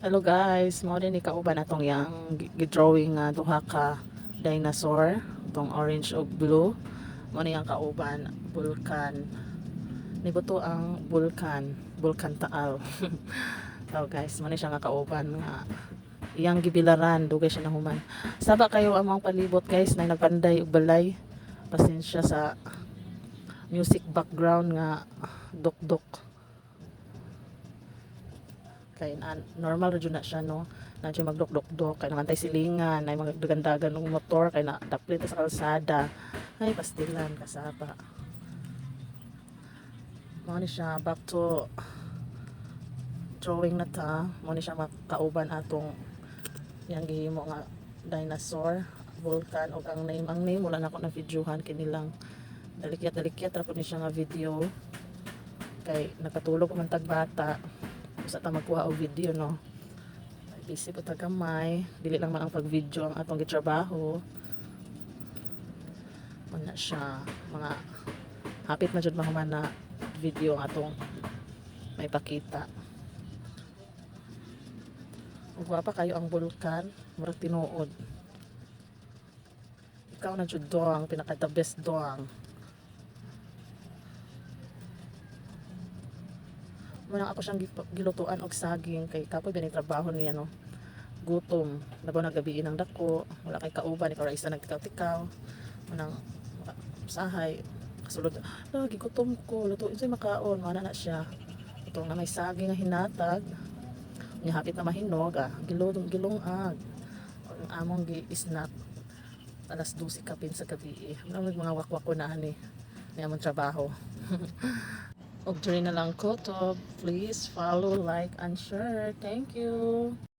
Hello guys, mo din ikauban atong yang gidrawing nga duha ka dinosaur, tong orange ug blue. Mo ni ang kauban vulkan. Nibuto ang vulkan, vulkan taal. so guys, mo ni siya nga kauban nga iyang gibilaran dugay siya nahuman. Saba kayo among palibot guys na nagpanday ug balay. Pasensya sa music background nga dok-dok kay na, normal ra jud na siya no? Na siya magdok-dok-dok kay namantay silingan ay mga dagan-dagan ng motor kay na daplit sa kalsada ay pastilan kasaba mo ni siya back to drawing na ta mo ni siya makauban atong yang gihimo nga dinosaur vulkan ug ang name ang name wala na ako na videohan kinilang dalikyat dalikyat ra ni siya nga video. Kay nakatulog man tag bata sa ta magkuha og video no? Busy po tagamay dili lang man ang pag video ang atong gitrabaho. Na siya. Mga hapit na jud mahuman na video atong may pakita ug pa kayo ang bulkan murag tinuod. Ikaw na jud doang pinaka the best doang Manang ako siyang gilutuan og saging kay kapoy ba trabaho niya no. Gutom, labaw na gabi ng dako, wala kay kauban ikaw ra isa nagtikaw-tikaw. Manang sahay kasulod lagi gutom ko. Lutuin sa makaon. Mana na siya. Ito na may saging nga hinatag. Nya hapit na mahinog ah. Gilong gilungag. Ang among gi snack alas 12 kapin sa gabi eh. Mga wakwak ko na ani ni among trabaho Diri na lang ko to. Please follow, like, and share. Thank you.